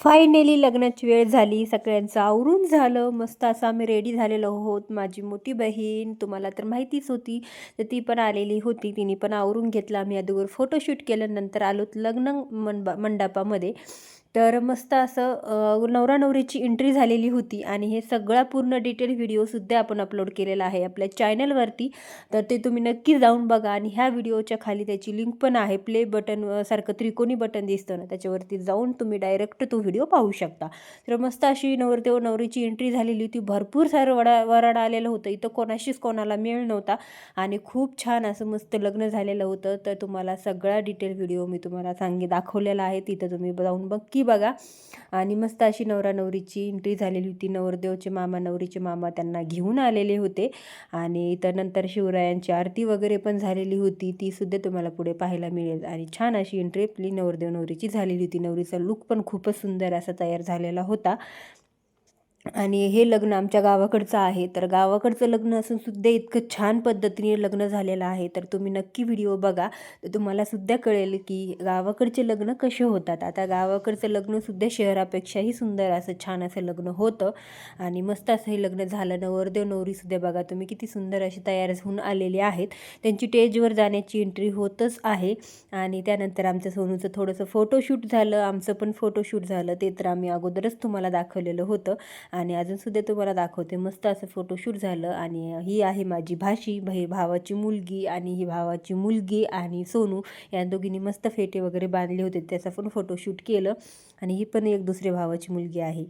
Finally लग्नाची वेळ झाली. सगळ्यांचं आवरून झालं. मस्त असं आम्ही रेडी झालेलो आहोत. माझी मोठी बहीण तुम्हाला तर माहितीच होती. तर ती पण आलेली होती. तिने पण आवरून घेतलं. आम्ही अगोदर फोटोशूट केलं. नंतर आलोत लग्न मंडा मंडपामध्ये. तर मस्त असं नवरा नवरीची एंट्री झालेली होती आणि हे सगळा पूर्ण डिटेल व्हिडिओसुद्धा आपण अपलोड केलेला आहे आपल्या चॅनलवरती तर ते तुम्ही नक्की जाऊन बघा आणि ह्या व्हिडिओच्या खाली त्याची लिंक पण आहे. प्ले बटन सारखं त्रिकोणी बटन दिसतं ना त्याच्यावरती जाऊन तुम्ही डायरेक्ट तो व्हिडिओ पाहू शकता. तर मस्त अशी नवरदेव नवरीची एंट्री झालेली होती. भरपूर सारं वडा वराड आलेलं होतं. इथं कोणाशीच कोणाला मेळ नव्हता आणि खूप छान असं मस्त लग्न झालेलं होतं. तर तुम्हाला सगळा डिटेल व्हिडिओ मी तुम्हाला सांगे दाखवलेला आहे. तिथं तुम्ही जाऊन बघ नक्की बघा. आणि मस्त अशी नवरा नवरीची एंट्री झालेली होती. नवरदेवचे मामा नवरीचे मामा त्यांना घेऊन आलेले होते. आणि त्यानंतर शिवरायांची आरती वगैरे पण झालेली होती. ती सुद्धा तुम्हाला पुढे पाहायला मिळेल. आणि छान अशी एंट्री आपली नवरदेव नवरीची झालेली होती. नवरीचा लुक पण खूपच सुंदर असा तयार झालेला होता. आणि हे लग्न आमच्या गावाकडचं आहे. तर गावाकडचं लग्न असून सुद्धा इतकं छान पद्धतीने लग्न झालेलं आहे. तर तुम्ही नक्की व्हिडिओ बघा. तर तुम्हाला सुद्धा कळेल की गावाकडचे लग्न कसे होतात. आता गावाकडचं लग्नसुद्धा शहरापेक्षाही सुंदर असं छान असं लग्न होतं. आणि मस्त असं हे लग्न झालं. नवरदेव नवरीसुद्धा बघा. तुम्ही किती सुंदर असे तयार होऊन आलेले आहेत. त्यांची स्टेजवर जाण्याची एंट्री होतच आहे. आणि त्यानंतर आमचं सोनूचं थोडंसं फोटोशूट झालं. आमचं पण फोटोशूट झालं. ते तर आम्ही अगोदरच तुम्हाला दाखवलेलं होतं. आणि अजूनसुद्धा तुम्हाला दाखवते मस्त असं फोटोशूट झालं आणि ही आहे माझी भाशी भाई भावाची मुलगी आणि ही भावाची मुलगी आणि सोनू या दोघींनी मस्त फेटे वगैरे बांधले होते त्याचा पण फोटोशूट केलं आणि ही पण एक दुसऱ्या भावाची मुलगी आहे.